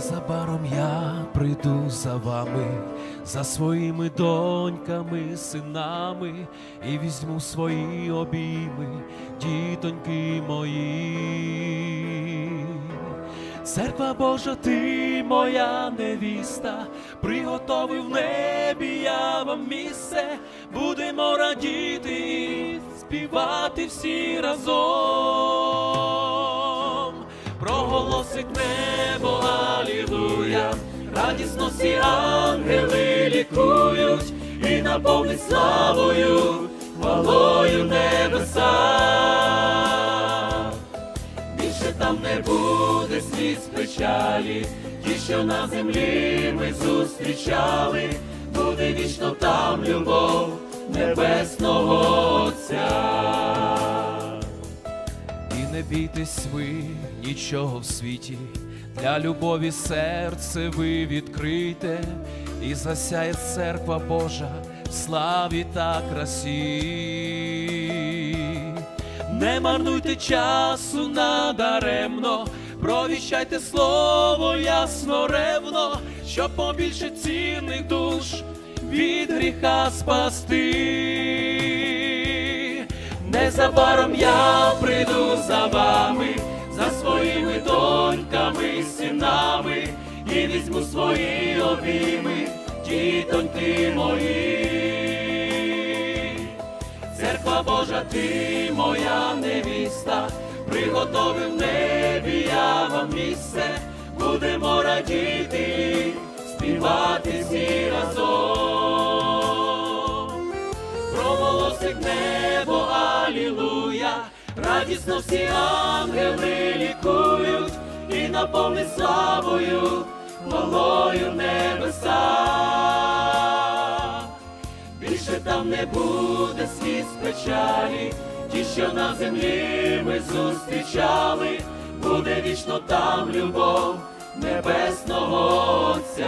Незабаром я прийду за вами, за своїми доньками, синами, і візьму свої обійми, дітоньки мої. Церква Божа, ти моя невіста, приготовив в небі я вам місце, будемо радіти, співати всі разом. Радісно всі ангели лікують і наповнить славою, хвалою небеса. Більше там не буде сліз печалі, ті, що на землі ми зустрічали, буде вічно там любов небесного Отця. І не бійтесь ви нічого в світі, для любові серце ви відкрите, і засяє церква Божа в славі та красі. Не марнуйте часу надаремно, провіщайте слово ясно ревно, щоб побільше цінних душ від гріха спасти. Незабаром я прийду за вами, за своїми доньками, синами, і візьму свої обійми, дітоньки мої. Церква Божа, ти моя невіста, приготовив небі я вам місце, будемо радіти, співати всі разом. Проголосить небо, алілуя, радісно всі ангели лікують і наповнить славою, хвалою небеса. Більше там не буде сліз печалі, ті, що на землі ми зустрічали, буде вічно там любов небесного Отця.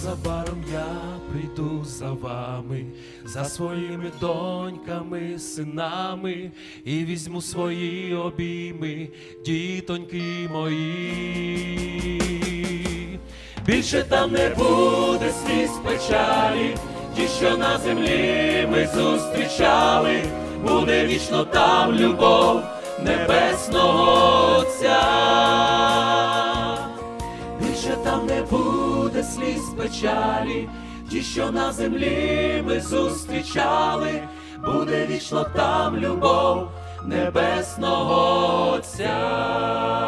Незабаром я прийду за вами, за своїми доньками, синами, і візьму свої обійми, дітоньки мої. Більше там не буде сліз печалі, ті, що на землі ми зустрічали, буде вічно там любов небесного Отця. Більше там не буде сліз печалі, ті, що на землі ми зустрічали, буде вічно там любов небесного Отця.